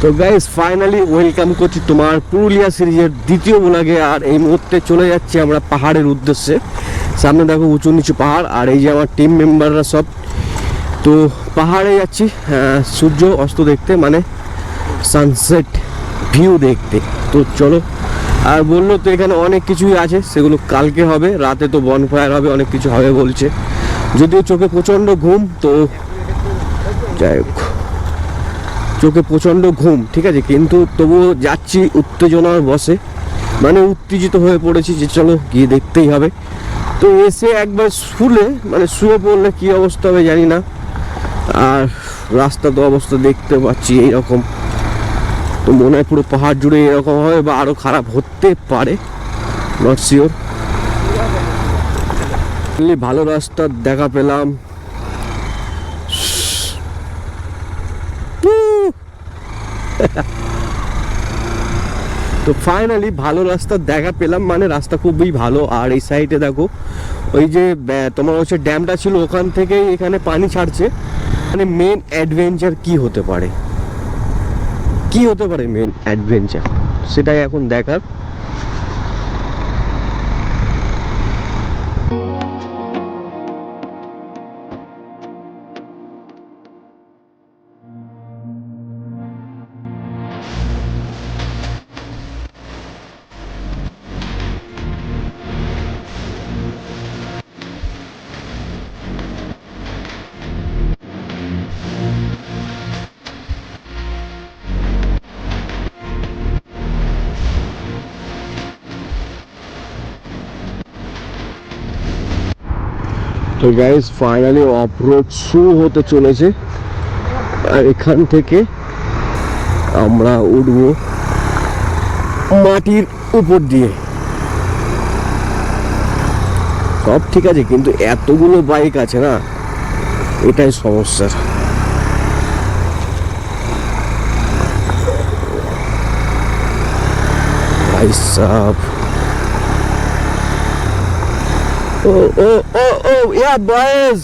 তো guys finally welcome করছি তোমার পুরুলিয়া সিরিজের দ্বিতীয় ব্লগে আর এই মুহূর্তে চলে যাচ্ছি আমরা পাহাড়ের উদ্দেশ্যে। সামনে দেখো উঁচু নিচু পাহাড়, আর এই যে আমার টিম মেম্বাররা সব। তো পাহাড়ে যাচ্ছি সূর্য অস্ত দেখতে মানে সানসেট ভিউ দেখতে। তো চলো, আর বলল তো এখানে অনেক কিছুই আছে, সেগুলো কালকে হবে, রাতে তো বনফায়ার হবে, অনেক কিছু হবে বলছে। যদিও চোখে প্রচণ্ড ঘুম, তো যাই হোক। চোখে প্রচণ্ড ঘুম, ঠিক আছে? কিন্তু তবুও যাচ্ছি উত্তেজনার বসে মানে উত্তেজিত হয়ে পড়েছি যে চলো গিয়ে দেখতেই হবে। তো এসে একবার শুলে মানে শুয়ে পড়লে কী অবস্থা হবে জানি না। আর রাস্তা তো অবস্থা দেখতে পাচ্ছি এইরকম। তো মনে হয় পুরো পাহাড় জুড়ে এরকম হবে বা আরও খারাপ হতে পারে নট শিওর ভালো রাস্তা দেখা পেলাম। তো ফাইনালি ভালো রাস্তা দেখা পেলাম মানে রাস্তা খুবই ভালো। আর এই সাইডে দেখো, ওই যে তোমার হচ্ছে ড্যামটা ছিল, ওখান থেকেই এখানে পানি ছাড়ছে। মানে মেন অ্যাডভেঞ্চার কি হতে পারে? কি হতে পারে মেন অ্যাডভেঞ্চার সেটাই এখন দেখার। তো গাইজ ফাইনালি অফরোড শুরু হতে চলেছে। আর এখান থেকে আমরা উঠব মাটির উপর দিয়ে। সব ঠিক আছে, কিন্তু এতগুলো বাইক আছে না, এটাই সমস্যা। ভাই সাহ Oh, oh, oh, oh, yeah, boys.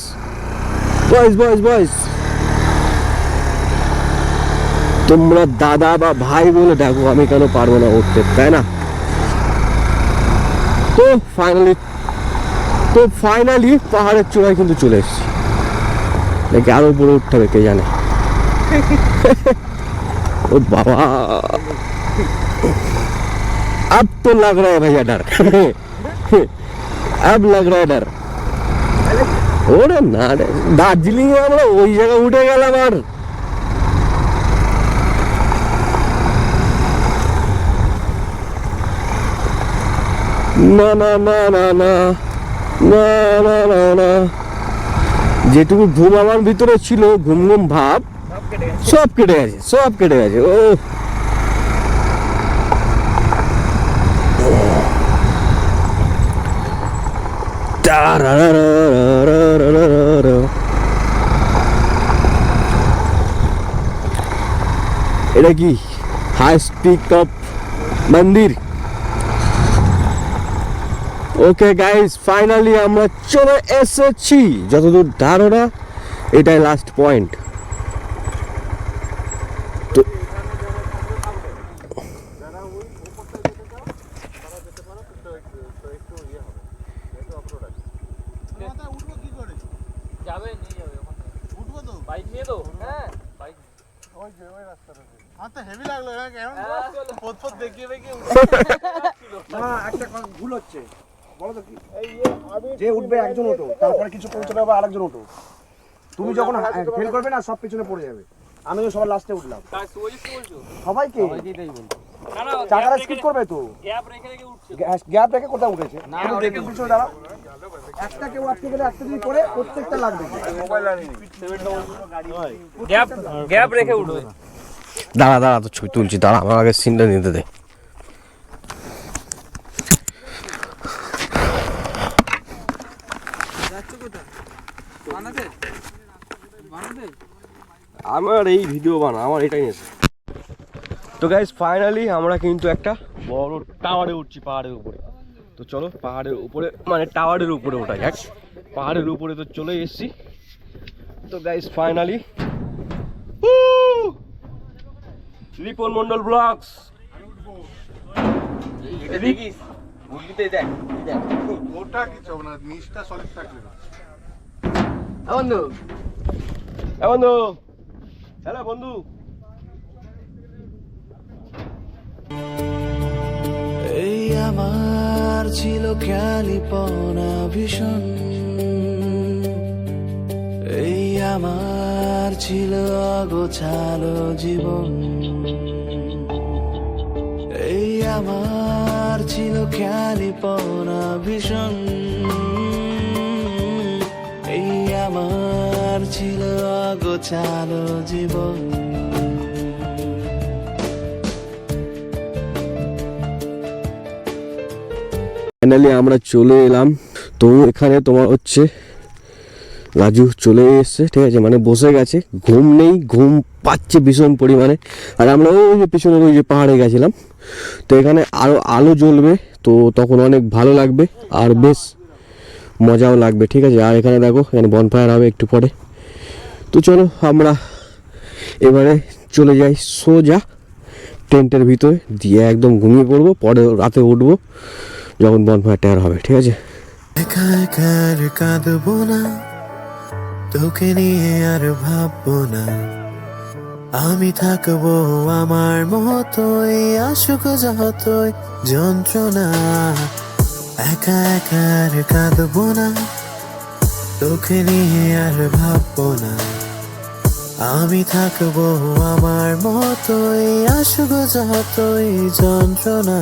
Boys, boys, boys. তোমরা দাদা বা ভাই বলে ডাকো আমি কেন পারবো না উঠতে তাই না তো ফাইনালি তো ফাইনালি পাহাড়ের চূড়ায় কিন্তু চলে এসেছি নাকি আরো উপরে উঠতে হবে কে জানে ও বাবা अब तो लग रहा है भैया डर অ্যাবলক রাইডার ওরে না রে দার্জিলিং আমরা ওই জায়গা উঠে গেলাম আর না না না না না না না না না যেটুকু ঘুম আমার ভিতরে ছিল, ঘুম ঘুম ভাব, সব কেটে গেছে, সব কেটে গেছে। ও এটা কি? হাই স্পিক অফ মন্দির? ওকে গাইস ফাইনালি আমরা চলে এসেছি। যতদূর ধারণা, এটাই লাস্ট পয়েন্ট তো যাবে নিয়ে যাবে ওখান থেকে। উঠবো তো বাইক নিয়ে তো হ্যাঁ বাইক ওই যে ওই রাস্তাটা আমার তো হেভি লাগল এবার কেমন হ্যাঁ। পথ পথ দেখিয়ে দেখিয়ে না একটা ভুল হচ্ছে। বলো তো কি? যে উঠবে একজন ওঠো তারপরে কিছু আরেকজন ওঠো তুমি যখন ফেল করবে না সব পিছনে পড়ে যাবে। আমি তো সবার লাস্টে উঠলাম। সবাইকে? চাকাটা স্কিপ করবে তো? গ্যাপ রেখে রেখে উঠছে। গ্যাপ রেখে কোথায় উঠেছে? পিছনে দাঁড়াও। একটা কেউ আটকে গেলে একটা যদি প্রত্যেকটা লাগবে। গ্যাপ গ্যাপ রেখে উঠবে। দাঁড়া দাঁড়া তো ছবি তুলছি দাঁড়া আমার আগে সিনটা নিতে দে। আমার এই ভিডিও বানা আমার এটাই নেছে তো গাইজ ফাইনালি আমরা কিন্তু একটা বড় টাওয়ারে উঠছি পাহাড়ের উপরে। তো চলো পাহাড়ের উপরে মানে টাওয়ারের উপরে ওঠা যাক পাহাড়ের উপরে তো চলে এসেছি। তো guys finally Ripon Mondal blogs এটা দেখিস মুরগিতে দেখ দেখ। ওটা কিছু হবে না? নিচটা সলিড থাকলে না। বন্ধু। বন্ধু! হ্যালো বন্ধু। এই আমার ছিল খেয়ালিপনা ভীষণ। এই আমার ছিল অগোছালো জীবন। এই আমার ছিল খেয়ালিপনা ভীষণ। এই আমার ছিল অগোছালো জীবন। ফাইনালি আমরা চলে এলাম। তো এখানে তোমার হচ্ছে রাজু চলে এসছে, ঠিক আছে? মানে বসে গেছে। ঘুম নেই, ঘুম পাচ্ছে ভীষণ পরিমাণে। আর আমরা ওই যে পিছনে ওই যে পাহাড়ে গেছিলাম। তো এখানে আরও আলো জ্বলবে, তো তখন অনেক ভালো লাগবে। আর বেশ মজাও লাগবে, ঠিক আছে? আর এখানে দেখো, এখানে বনফায়ার হবে একটু পরে। তো চলো, আমরা এবারে চলে যাই সোজা টেন্টের ভিতরে। দিয়ে একদম ঘুমিয়ে পড়ব, পরে রাতে উঠবো, যখন বনফায়ার টায়ার হবে, ঠিক আছে? একা একা কাঁদবো না, তোকে নিয়ে আর ভাববো না। আমি থাকব আমার মতোই, আসুক যতই যন্ত্রণা। একা একা কাঁদবো না, তোকে নিয়ে আর ভাববো না। আমি থাকব আমার মতোই, আসুক যতই যন্ত্রণা।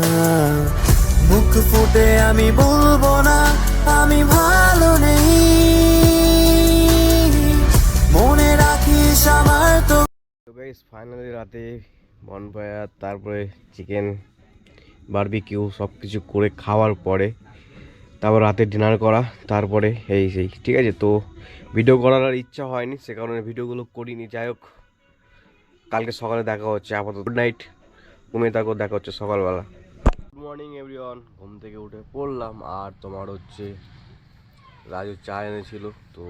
মুখ ফুটে আমি বলব না, আমি ভালো নেই। মনে রাখিস আমার তো ফাইনালি রাতে বনফায়ার তারপরে চিকেন বারবিকিউ সব কিছু করে খাওয়ার পরে তারপর রাতে ডিনার করা, তারপরে এই সেই, ঠিক আছে? তো ভিডিও করার আর ইচ্ছা হয়নি, সে কারণে ভিডিওগুলো করিনি। যাই হোক, কালকে সকালে দেখা হচ্ছে, আপাতত গুড নাইট ঘুমিয়ে থাকো দেখা হচ্ছে সকালবেলা। গুড মর্নিং এভরিওয়ান ঘুম থেকে উঠে পড়লাম, আর তোমার হচ্ছে রাজু চা এনেছিল, তো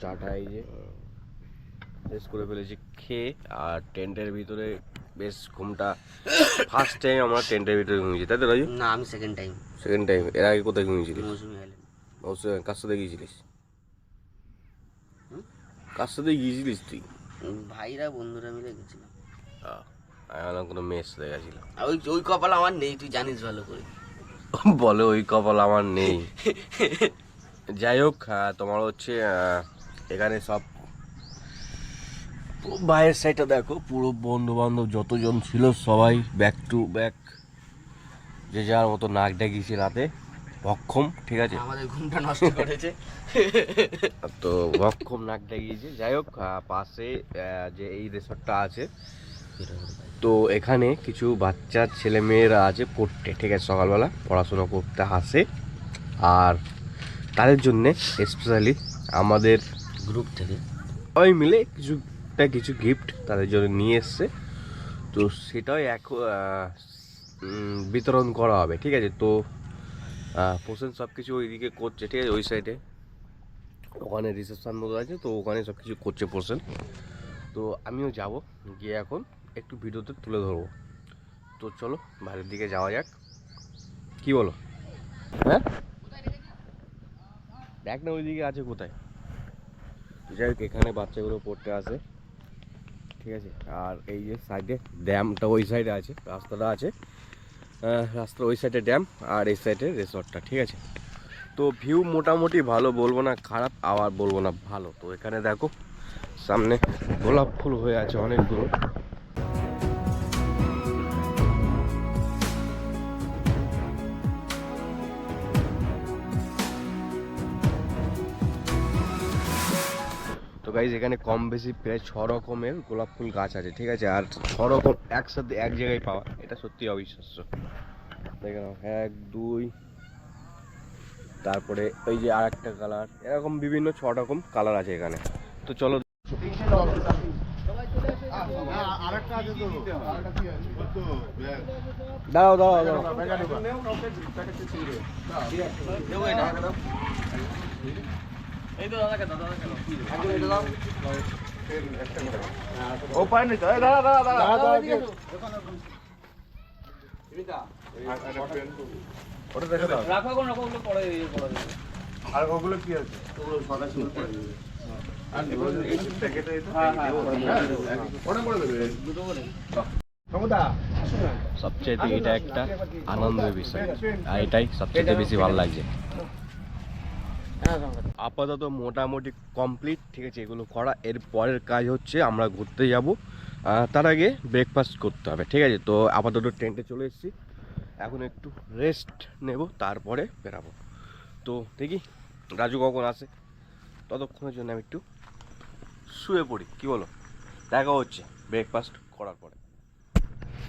চাটা এই যে, শেষ করে ফেলেছি খেয়ে, আর টেন্টের ভিতরে বেশ ঘুমটা ফার্স্ট টাইম আমরা টেন্টের ভিতরে ঘুমিয়েছি তাই তো রাজু? না আমি সেকেন্ড টাইম সেকেন্ড টাইম এর আগে কোথায় ঘুমিয়েছিলিস? মৌসুমি আইল্যান্ড কার সাথে গিয়েছিলিস? কার সাথে গিয়েছিলিস তুই? ভাইরা বন্ধুরা মিলে গেছিলাম। আমি কোনো মেয়ের সাথে গেছিলাম। ওই ওই কপাল আমার নেই তুই জানিস ভালো করে। বলে ওই কপাল আমার নেই। যাই হোক তোমার হচ্ছে এখানে সব বাইরের সাইডটা দেখো পুরো বন্ধু বান্ধব যতজন ছিল সবাই ব্যাক টু ব্যাক যে যার মতো নাক ডাকিয়েছে রাতে। ভক্ষম ঠিক আছে? আমাদের ঘুমটা নষ্ট করেছে। তো ভক্ষম নাক ডাকিয়েছে। যাই হোক পাশে যে এই রিসর্টটা আছে তো এখানে কিছু বাচ্চা ছেলে মেয়েরা আছে পড়তে ঠিক আছে? সকালবেলা পড়াশোনা করতে আসে আর তাদের জন্যে স্পেশালি আমাদের গ্রুপ থেকে। সবাই মিলে কিছুটা কিছু গিফট তাদের জন্য নিয়ে এসছে। তো সেটাই এক বিতরণ করা হবে, ঠিক আছে? তো পোষণ সব কিছু ওইদিকে করছে, ঠিক আছে? ওই সাইডে ওখানে রিসেপশন মতো আছে, তো ওখানে সব কিছু করছে পোষণ তো আমিও যাব, গিয়ে এখন একটু ভিডিওতে তুলে ধরবো। তো চলো, বাইরের দিকে যাওয়া যাক। কি বলো? হ্যাঁ? দেখ না ওইদিকে আছে কোথায়। যাই হোক, এখানে বাচ্চাগুলো পড়তে আসে। ঠিক আছে? আর এই যে সাইডে ড্যামটা ওই সাইডে আছে, রাস্তাটা আছে। রাস্তা রাস্তার ওই সাইডে ড্যাম আর এই সাইডে রিসর্টটা ঠিক আছে? তো ভিউ মোটামুটি ভালো বলব না, খারাপ আবার বলব না, ভালো। তো এখানে দেখো, সামনে গোলাপ ফুল হয়ে আছে অনেকগুলো। তো গাইজ এখানে কম বেশি প্রায় ছ রকমের গোলাপ ফুল গাছ আছে ঠিক আছে? আর ছ রকম একসাথে এক জায়গায় পাওয়া এটা সত্যি অবিশ্বাস্য। দেখে নাও এক দুই তারপরে ওই যে আর একটা কালার এরকম বিভিন্ন ছ রকম কালার আছে এখানে। তো চলো আরেকটা আছে তো আরেকটা কি আছে ওই তো ব্যাগ দাঁড়াও দাঁড়াও দাঁড়াও ও পায় নি তো দাঁড়া দাঁড়া দাঁড়া। দাঁড়া, দাঁড়া, কে? ওটা দেখে দাও। রাখো কোন রকম পরে করে দেবে। আর ওগুলো কি আছে? সমুদা। সবচেয়ে এটা একটা আনন্দের বিষয়। আর এটাই সবচেয়ে বেশি ভালো লাগছে। আপাতত মোটামুটি কমপ্লিট ঠিক আছে, এগুলো করা। এর পরের কাজ হচ্ছে আমরা ঘুরতে যাব। তার আগে ব্রেকফাস্ট করতে হবে, ঠিক আছে? তো আপাতত টেন্টে চলে এসেছি। এখন একটু রেস্ট নেব, তারপরে বেরাবো। তো দেখি, রাজু কখন আসে? ততক্ষণের জন্য আমি একটু শুয়ে পড়ি, কি বলো? দেখা হচ্ছে ব্রেকফাস্ট করার পরে।